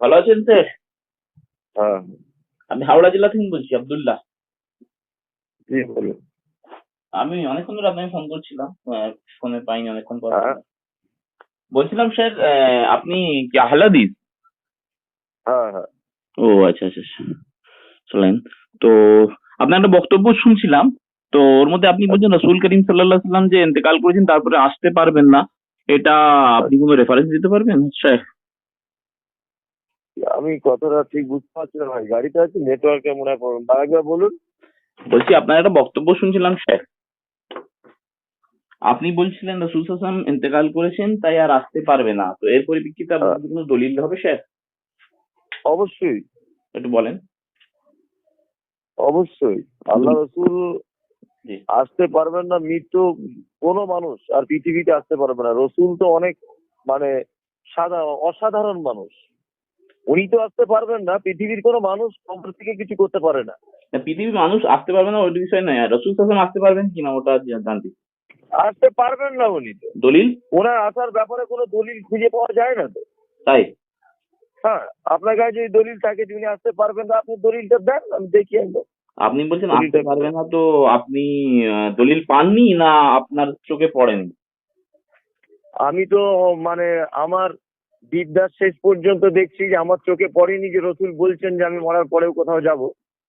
ভালো আছেন শেখ হ্যাঁ। আমি হাওড়া জেলা থেকে বলছি আব্দুল্লাহ। জি বলুন। আমি অনেকক্ষণ ধরে আপনাকে ফোন করছিলাম ফোনে পাইনি অনেকক্ষণ পর। হ্যাঁ। বলছিলাম স্যার আপনি কি আহলাদিস হ্যাঁ হ্যাঁ। ও আচ্ছা আচ্ছা আচ্ছা। চলেন তো আপনার একটা বক্তব্য শুনছিলাম তো ওর মধ্যে আপনি বলছেন রসুল করিম সাল্লাহ সাল্লাম যে ইন্তেকাল করেছেন তারপরে আসতে পারবেন না। এটা আপনি কোনো রেফারেন্স দিতে পারবেন? স্যার। আমি কতটা ঠিক বুঝতে পারছি না ভাই। গাড়িতে আছে নেটওয়ার্কে মনে হয় প্রবলেম একবার বলুন। বলছি আপনার একটা বক্তব্য শুনছিলাম স্যার। আপনি বলছিলেন রসুল সাল্লাম ইন্তেকাল করেছেন তাই আর আসতে পারবে না। তো এর পরিপ্রেক্ষিতে আপনার কোনো দলিল হবে স্যার? অবশ্যই। একটু বলেন। অবশ্যই। আল্লাহ রসুল। আসতে পারবেন না মৃত্যু কোনো মানুষ আর পৃথিবীতে আসতে পারবে না। রসুল তো অনেক মানে সাদা অসাধারণ মানুষ। উনি তো আসতে পারবেন না পৃথিবীর কোনো মানুষ কবর থেকে কিছু করতে পারে না। পৃথিবীর মানুষ আসতে পারবে না ওই বিষয় নয়। রসুল সাল্লাম আসতে পারবেন কিনা ওটা জানতে আসতে পারবেন না উনি তো। দলিল? ওনার আসার ব্যাপারে কোনো দলিল খুঁজে পাওয়া যায় না তো। তাই? হ্যাঁ আপনার কাছে যদি দলিল থাকে উনি আসতে পারবেন না আপনি দলিলটা দেন আমি দেখি একবার। আপনি বলছেন আসতে পারবে না তো আপনি দলিল পাননি না আপনার চোখে পড়েনি? আমি তো মানে আমার বিদ্যার শেষ পর্যন্ত দেখছি যে আমার চোখে পড়েনি যে রসুল বলছেন যে আমি মরার পরেও কোথাও যাব।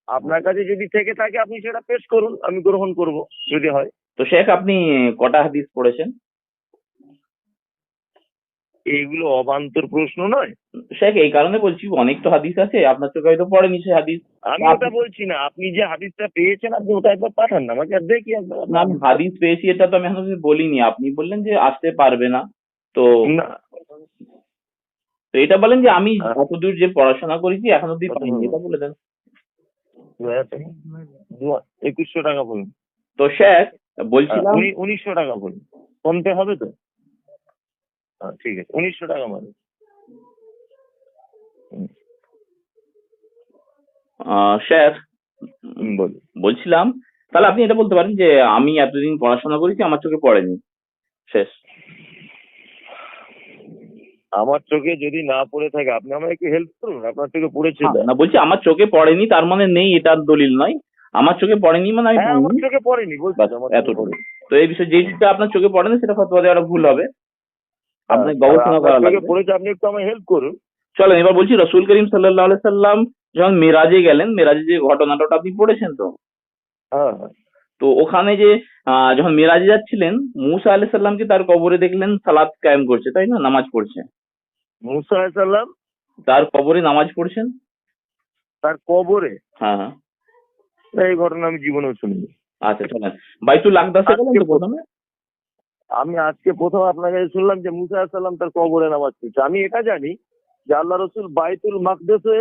আপনার কাছে যদি থেকে থাকে আপনি সেটা পেশ করুন আমি গ্রহণ করব যদি হয়। তো শেখ আপনি কটা হাদিস পড়েছেন? এইগুলো অবান্তর প্রশ্ন নয়। শেখ এই কারণে বলছি অনেক তো হাদিস আছে আপনার চোখে হয়তো পড়েনি সে হাদিস। আমি ওটা বলছি না আপনি যে হাদিসটা পেয়েছেন আপনি ওটা একবার পাঠান না আমাকে দেখি একবার। না আমি হাদিস পেয়েছি এটা তো আমি এখন বলিনি। আপনি বললেন যে আসতে পারবে না তো তো এটা বলেন যে আমি। যতদূর যে পড়াশোনা করেছি এখন অব্দি পাইনি এটা বলে দেন। একুশশো টাকা বলুন। তো শেখ বলছিলাম উনি উনিশশো টাকা বলুন। ফোনপে হবে তো? ঠিক আছে। উনিশশো টাকা মানে বলুন। বলছিলাম তাহলে আপনি এটা বলতে পারেন যে আমি এতদিন পড়াশোনা করেছি আমার চোখে পড়েনি। শেষ। আমার চোখে যদি না পড়ে থাকে আপনি আমাকে একটু হেল্প করুন আপনার চোখে পড়েছে তো? না বলছি আমার চোখে পড়েনি তার মানে নেই এটার দলিল নয়। আমার চোখে পড়েনি মানে আমি হ্যাঁ আমার চোখে পড়েনি বলছি আমার এতটুকু। তো এই বিষয়ে যেটা আপনার চোখে পড়ে না সেটা ফতোয়া দেওয়াটা ভুল হবে। আপনার হ্যাঁ, গবেষণা করা লাগবে। পড়েছে আপনি একটু আমায় হেল্প করুন। চলেন এবার বলছি রসুল করিম সাল্লাহ সাল্লাম যখন মেরাজে গেলেন মেরাজে যে ঘটনাটা আপনি পড়েছেন তো? হ্যাঁ হ্যাঁ। তো ওখানে যে যখন মেরাজে যাচ্ছিলেন মুসা আলাইহিস সাল্লামকে তার কবরে দেখলেন সালাত কায়েম করছে তাই না? নামাজ পড়ছে। মুসা আলাইসাল্লাম তার কবরে নামাজ পড়ছেন? তার কবরে? হ্যাঁ হ্যাঁ। এই ঘটনা আমি জীবনেও শুনিনি। আচ্ছা চলেন। বাইতুল আকদাসে গেলেন তো প্রথমে? আমি আজকে প্রথম আপনার কাছে শুনলাম যে মুসা আলাইসাল্লাম তার কবরে নামাজ পড়ছে। আমি এটা জানি যে আল্লাহ রসুল বাইতুল মাকদেসে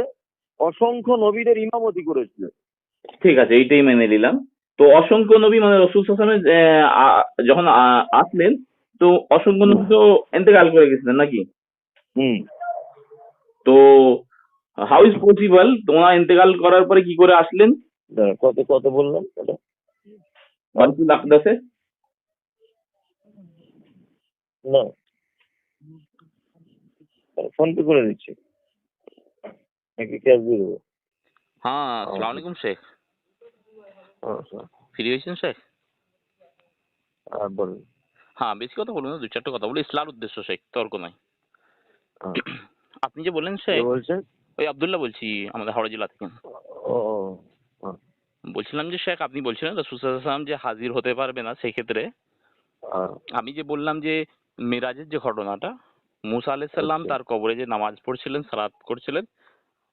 অসংখ্য নবীদের ইমামতি করেছিল ঠিক আছে এইটাই মেনে নিলাম। তো অসংখ্য নবী মানে রসুল সাল্লামের যখন আসলেন তো অসংখ্য নবী তো এন্তেকাল করে গেছিলেন নাকি? হুম। তো হাউ ইজ পসিবল তোমরা ইন্তেকাল করার পরে কি করে আসলেন? কত কত বললাম? বাইতুল আকদাসে না। ফোন পে করে দিচ্ছি। নাকি ক্যাশ দিয়ে দেবো? হ্যাঁ আসসালামু আলাইকুম শেখ। হ্যাঁ। ফ্রি হয়েছেন শেখ? হ্যাঁ, বলুন। হ্যাঁ বেশি কথা বলব না দু চারটে কথা বলি। উদ্দেশ্য শেখ তর্ক নয়। আপনি যে বললেন শেখ বলছেন? ওই আব্দুল্লাহ বলছি আমাদের হাওড়া জেলা থেকে। ও বলছিলাম যে শেখ আপনি বলছিলেন রসুল সাল্লাম যে হাজির হতে পারবে না সেক্ষেত্রে। আমি যে বললাম যে মেরাজের যে ঘটনাটা মুসা আলাইহিস সাল্লাম আচ্ছা। তার কবরে যে নামাজ পড়ছিলেন সালাত করছিলেন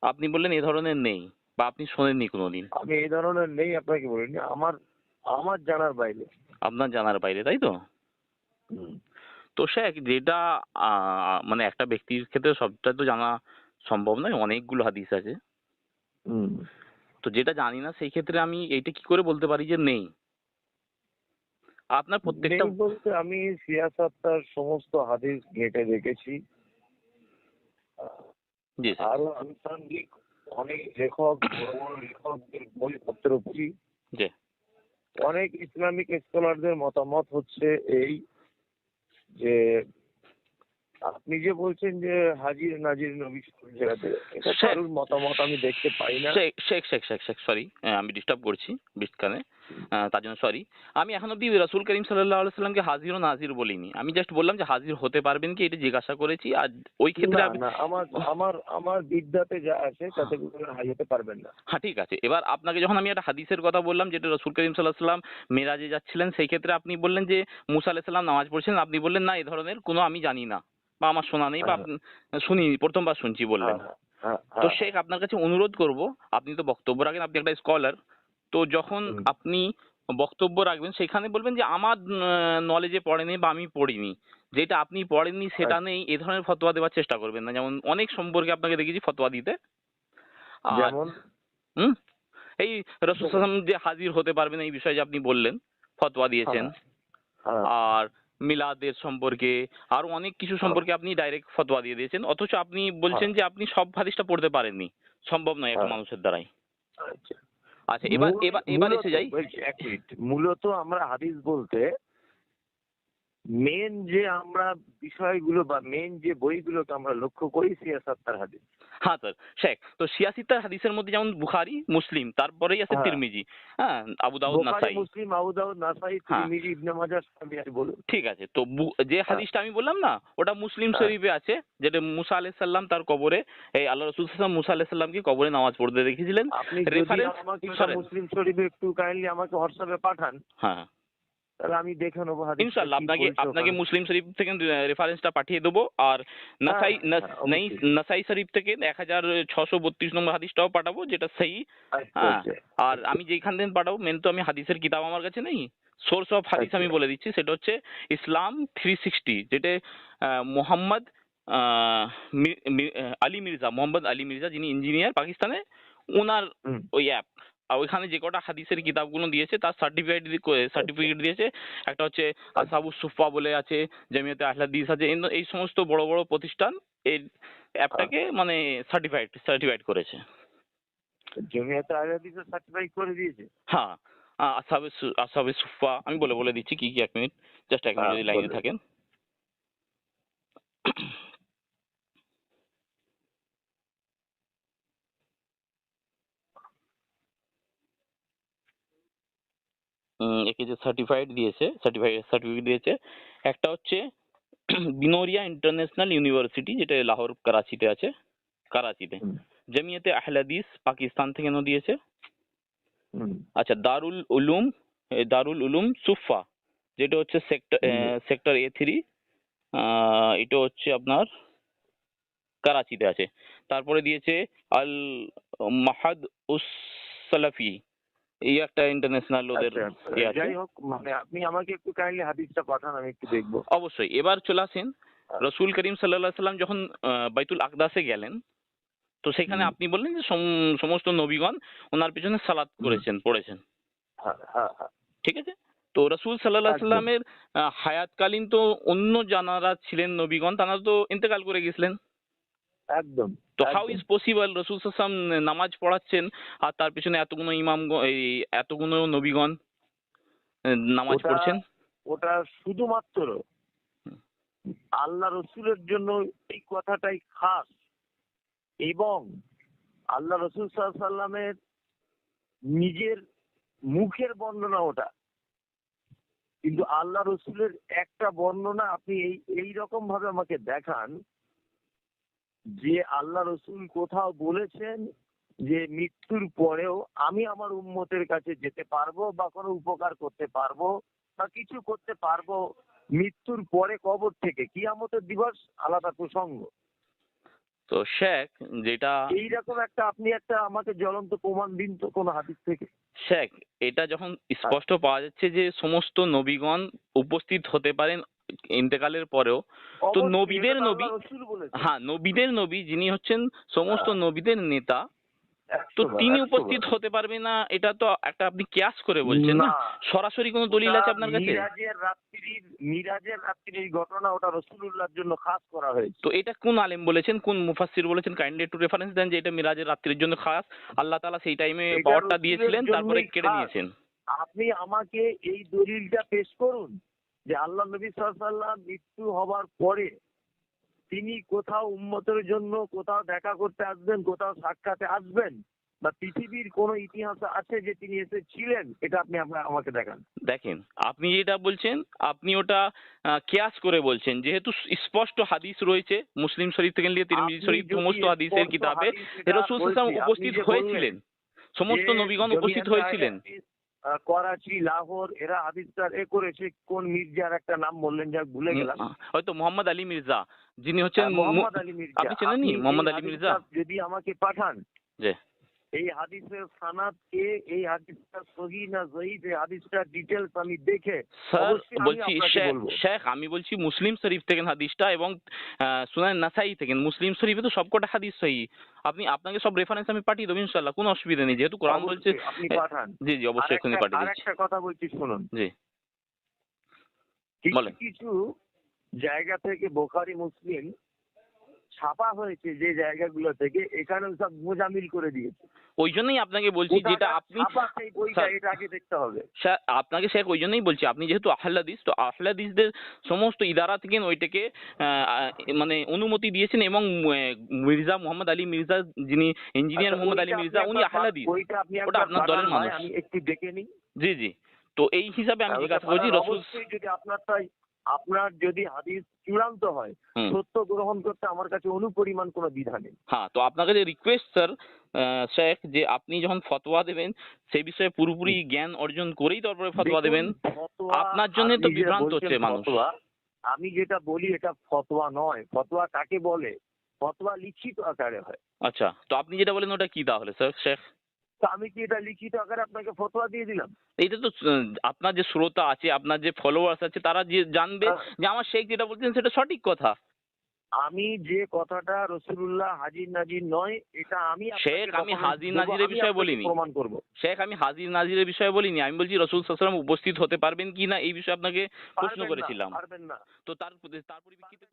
আপনি বললেন এ ধরনের নেই বা আপনি শোনেননি কোনোদিন আমি এই ধরনের নেই আপনাকে বলিনি আমার আমার জানার বাইরে আপনার জানার বাইরে তাই তো। তো শেখ যেটা আহ, মানে একটা ব্যক্তির ক্ষেত্রে সবটা তো জানা সম্ভব নয় অনেকগুলো হাদিস আছে হুম। তো যেটা জানি না সেই ক্ষেত্রে আমি এইটা কি করে বলতে পারি যে নেই আপনার প্রত্যেকটা বলতে আমি সিয়াসাত্তার সমস্ত হাদিস ঘেঁটে দেখেছি। আরও আনুষঙ্গিক অনেক লেখক বড় বড় লেখকদের বইপত্র পড়ি। জি। অনেক ইসলামিক স্কলারদের মতামত হচ্ছে এই যে আপনি যে বলছেন যে হাজির নাজির নবী সকল জায়গাতে এটা কারোর মতামত আমি দেখতে পাই না। শেখ শেখ শেখ শেখ সরি আমি ডিস্টার্ব করছি বিস্কানে। তার জন্য সরি আমি এখন অব্দি রসুল করিম সাল্লাহ সাল্লামকে হাজির ও নাজির বলিনি। আমি জাস্ট বললাম যে হাজির হতে পারবেন কি? এটা জিজ্ঞাসা করেছি। আর ওই ক্ষেত্রে আমার আমার আমার বিদ্যাতে যা আছে তাতে হতে পারবেন না। হ্যাঁ ঠিক আছে। এবার আপনাকে যখন আমি একটা হাদিসের কথা বললাম যেটা রসুল করিম সাল্লাহ সাল্লাম মেরাজে যাচ্ছিলেন সেই ক্ষেত্রে আপনি বললেন যে মুসা আলাইহিস সাল্লাম নামাজ পড়ছিলেন। আপনি বললেন না এই ধরনের কোনো আমি জানি না। বা আমার শোনা নেই বা আপনি- শুনিনি প্রথমবার শুনছি বললেন। হ্যাঁ, হ্যাঁ, তো হ্যাঁ। শেখ আপনার কাছে অনুরোধ করব আপনি তো বক্তব্য রাখেন আপনি একটা স্কলার তো যখন আপনি বক্তব্য রাখবেন সেখানে বলবেন যে আমার নলেজে পড়েনি বা আমি পড়িনি। যেটা আপনি পড়েননি সেটা আচ্ছা। নেই এ ধরনের ফতোয়া দেওয়ার চেষ্টা করবেন না। যেমন অনেক সম্পর্কে আপনাকে দেখেছি ফতোয়া দিতে। আর যেমন? হুম? এই রসুল যে হাজির হতে পারবেন এই বিষয়ে যে আপনি বললেন ফতোয়া দিয়েছেন। হ্যাঁ, আর মিলাদের সম্পর্কে আরও অনেক কিছু সম্পর্কে আপনি ডাইরেক্ট ফতোয়া দিয়ে দিয়েছেন। অথচ আপনি বলছেন যে আপনি সব হাদিসটা পড়তে পারেননি। সম্ভব নয় একটা হ্যাঁ। মানুষের দ্বারাই। আচ্ছা। এবার এবার এবার এসে যাই এক মিনিট মূলত আমরা হাদিস বলতে মেন যে আমরা বিষয়গুলো বা মেন যে বইগুলোকে আমরা লক্ষ্য করি সিয়াসাত্তার হাদিস হ্যাঁ স্যার শেখ তো সিয়াসিত্তার হাদিসের মধ্যে যেমন বুখারি মুসলিম তারপরেই আছে হ্যাঁ। তিরমিজি হ্যাঁ আবু দাউদ নাসাই। মুসলিম আবু দাউদ নাসাই হ্যাঁ। তিরমিজি ইবনে মাজাহ বলুন ঠিক আছে তো যে হাদিসটা আমি বললাম না ওটা মুসলিম হ্যাঁ। শরীফে আছে যেটা মুসা আলাইহিস সাল্লাম তার কবরে এই আল্লাহ রসুল সাল্লাম মুসা আলাইহিস সাল্লামকে কবরে নামাজ পড়তে দেখেছিলেন আপনি যদি আমাকে মুসলিম শরীফে একটু কাইন্ডলি আমাকে হোয়াটসঅ্যাপে পাঠান। হ্যাঁ। তাহলে আমি দেখে নেব আপনাকে আপনাকে মুসলিম শরীফ থেকে রেফারেন্সটা পাঠিয়ে দেবো আর নাসাই হ্যাঁ, নাস- হ্যাঁ, নেই। নাসাই শরীফ থেকে এক হাজার ছশো বত্রিশ নম্বর হাদিসটাও পাঠাবো যেটা সেই আচ্ছা, হ্যাঁ আচ্ছা। আর আমি যেখান থেকে পাঠাবো মেন তো আমি হাদিসের কিতাব আমার কাছে নেই সোর্স অফ হাদিস আমি। বলে দিচ্ছি সেটা হচ্ছে ইসলাম থ্রি সিক্সটি যেটা মোহাম্মদ আলী মির্জা মোহাম্মদ আলী মির্জা যিনি ইঞ্জিনিয়ার পাকিস্তানে ওনার ওই অ্যাপ আর ওইখানে যে কটা হাদিসের কিতাবগুলো দিয়েছে তার সার্টিফিকেট সার্টিফিকেট দিয়েছে। একটা হচ্ছে আসাবু সুফা বলে আছে জামিয়াতে আহলাদিস আছে এই সমস্ত বড় বড় প্রতিষ্ঠান এই অ্যাপটাকে মানে সার্টিফাইড সার্টিফাইড করেছে। জমিয়াতে আহলে হাদিসের সার্টিফাই করে দিয়েছে? হ্যাঁ। আ- আসাবে আসাবে সুফা আমি বলে বলে দিচ্ছি কি কি এক মিনিট জাস্ট এক মিনিট হ্যাঁ, যদি লাইনে থাকেন। একে যে সার্টিফাইড দিয়েছে সার্টিফাইড সার্টিফিকেট দিয়েছে একটা হচ্ছে বিনোরিয়া ইন্টারন্যাশনাল ইউনিভার্সিটি যেটা লাহোর করাচিতে আছে করাচিতে। জামিয়াতে আহলাদিস পাকিস্তান থেকে নো দিয়েছে। আচ্ছা দারুল উলুম দারুল উলুম সুফা যেটা হচ্ছে সেক্টর সেক্টর এ থ্রি এটা হচ্ছে আপনার করাচিতে আছে। তারপরে দিয়েছে আল মাহাদ উস সালাফি এই একটা ইন্টারন্যাশনাল ওদের আচ্ছা, আচ্ছা। ইয়ে যাই হোক মানে আপনি আমাকে একটু কাইন্ডলি হাদিসটা পাঠান আমি একটু দেখব। অবশ্যই। এবার চলে আসেন রসুল করিম সাল্লাহ সাল্লাম যখন বাইতুল আকদাসে গেলেন তো সেখানে আপনি বললেন যে সম- সমস্ত নবীগণ ওনার পিছনে সালাত। করেছেন পড়েছেন। হ্যাঁ হ্যাঁ হ্যাঁ ঠিক আছে? তো রসুল সাল্লাহ। সাল্লামের হায়াতকালীন তো অন্য জানারা ছিলেন নবীগণ তারা তো ইন্তেকাল করে গেছিলেন। একদম তো হাউ ইজ পসিবল রসুল সাল্লাম নামাজ পড়াচ্ছেন আর তার পিছনে এতগুলো ইমাম এই এতগুলো নবীগণ নামাজ পড়ছেন? ওটা শুধুমাত্র আল্লাহ রসুলের জন্য এই কথাটাই খাস এবং আল্লাহ রসুল সাল্লামের নিজের মুখের বর্ণনা ওটা। কিন্তু আল্লাহ রসুলের একটা বর্ণনা আপনি এই এই রকম ভাবে আমাকে দেখান যে আল্লাহ রসুল কোথাও বলেছেন যে মৃত্যুর পরেও আমি আমার উম্মতের কাছে যেতে পারব বা কোনো উপকার করতে পারব বা কিছু করতে পারব মৃত্যুর পরে কবর থেকে কিয়ামতের দিবস আলাদা প্রসঙ্গ। তো শেখ যেটা এইরকম একটা আপনি একটা আমাকে জ্বলন্ত প্রমাণ দিন তো কোনো হাদিস থেকে। শেখ এটা যখন স্পষ্ট পাওয়া যাচ্ছে যে সমস্ত নবীগণ উপস্থিত হতে পারেন ইন্তেকালের পরেও তো নবীদের নবী-। হ্যাঁ নবীদের নবী যিনি হচ্ছেন সমস্ত হ্যাঁ। নবীদের নেতা তো তিনি উপস্থিত হতে পারবে না এটা তো একটা আপনি ক্যাশ করে বলছেন না? সরাসরি কোনো দলিল আছে আপনার কাছে? মিরাজের রাত্রির মিরাজের রাত্রির ঘটনা ওটা রসুলুল্লাহর জন্য খাস করা হয়েছে। তো এটা কোন আলেম বলেছেন কোন মুফাসসির বলেছেন? কাইন্ডলি একটু রেফারেন্স দেন যে এটা মিরাজের রাত্রির জন্য খাস। আল্লাহ তাআলা সেই টাইমে পাওয়ারটা দিয়েছিলেন তারপরে কেড়ে নিয়েছেন। আপনি আমাকে এই দলিলটা পেশ করুন। যে আল্লাহ নবী সাল্লাম মৃত্যু হবার পরে তিনি কোথাও উন্মতের জন্য কোথাও দেখা করতে আসবেন কোথাও সাক্ষাতে আসবেন বা পৃথিবীর কোন ইতিহাস আছে যে তিনি এসেছিলেন এটা আপনি আমাকে দেখান। দেখেন আপনি যেটা বলছেন আপনি ওটা কেয়াস করে বলছেন। যেহেতু স্পষ্ট হাদিস রয়েছে মুসলিম শরীফ থেকে নিয়ে তিরমিজি শরীফ সমস্ত হাদিসের কিতাবে রসুল উপস্থিত হয়েছিলেন। সমস্ত নবীগণ উপস্থিত হয়েছিলেন। করাচি লাহোর এরা আবিষ্কার এ করেছে কোন মির্জার একটা নাম বললেন যা ভুলে গেলাম। হয়তো মোহাম্মদ আলী মির্জা যিনি হচ্ছেন মোহাম্মদ আলী মির্জা। আপনি চেনেন মোহাম্মদ আলী মির্জা? যদি আমাকে পাঠান। জি। এই হাদিসের সানাদ কে? এই হাদিসটা সহি না জয়ীফ এই হাদিসটার ডিটেলস আমি দেখে স্যার বলছি শেখ আমি বলছি মুসলিম শরীফ থেকে হাদিসটা এবং সুনান নাসাই থেকে। মুসলিম শরীফে তো সবকটা হাদিস সহি। আপনি আপনাকে সব রেফারেন্স আমি পাঠিয়ে দেবো ইনশাল্লাহ কোনো অসুবিধা নেই। যেহেতু কোরআন বলছে জি জি অবশ্যই এক্ষুনি পাঠিয়ে দিচ্ছি। আরেকটা কথা বলছি শুনুন। জি। কিছু জায়গা থেকে বোখারি মুসলিম ছাপা হয়েছে যে জায়গাগুলো থেকে এখানে সব মোজামিল করে দিয়েছে। ওই জন্যই আপনাকে বলছি যেটা আপনি স্যার, আগে দেখতে হবে। স্যার আপনাকে শেখ ওই জন্যই বলছি আপনি যেহেতু আহ্লাদিস তো আহ্লাদিসদের সমস্ত ইদারা থেকে ওইটাকে মানে অনুমতি দিয়েছেন এবং মির্জা মোহাম্মদ আলী মির্জা যিনি ইঞ্জিনিয়ার আচ্ছা, মোহাম্মদ আলী মির্জা উনি আহ্লাদিস। ওটা আপনার দলের মানুষ। আমি একটু দেখে নিই। জি জি। তো এই হিসাবে আমি জিজ্ঞাসা করছি পাঠান, রসুল যদি আপনারটাই আপনার যদি হাদিস চূড়ান্ত হয় সত্য গ্রহণ করতে আমার কাছে অনুপরিমাণ কোনো দ্বিধা নেই। হ্যাঁ তো আপনাকে যে রিকোয়েস্ট স্যার শেখ যে আপনি যখন ফতোয়া দেবেন সেই বিষয়ে পুরোপুরি জ্ঞান অর্জন করেই তারপরে ফতোয়া দেবেন। আপনার জন্য তো বিভ্রান্ত হচ্ছে মানুষ। আমি যেটা বলি এটা ফতোয়া নয়। ফতোয়া কাকে বলে? ফতোয়া লিখিত আকারে হয়। আচ্ছা তো আপনি যেটা বলেন ওটা কি তাহলে স্যার শেখ? তো আমি কি এটা লিখিত আকারে আপনাকে ফতোয়া দিয়ে দিলাম? তো আপনার যে শ্রোতা আছে আপনার যে ফলোয়ার্স আছে তারা যে জানবে হ্যাঁ। যে আমার শেখ যেটা বলছেন সেটা সঠিক কথা। আমি যে কথাটা রসুল্লাহ হাজির নাজির নয় এটা আমি শেখ, আমি হাজির নাজিরের বিষয়ে বলিনি। প্রমাণ করব। শেখ আমি হাজির নাজিরের বিষয়ে বলিনি। আমি বলছি রসুল সাল্লাম উপস্থিত হতে পারবেন কি না এই বিষয়ে আপনাকে প্রশ্ন করেছিলাম। পারবেন না। তো তার তার পরিপ্রেক্ষিতে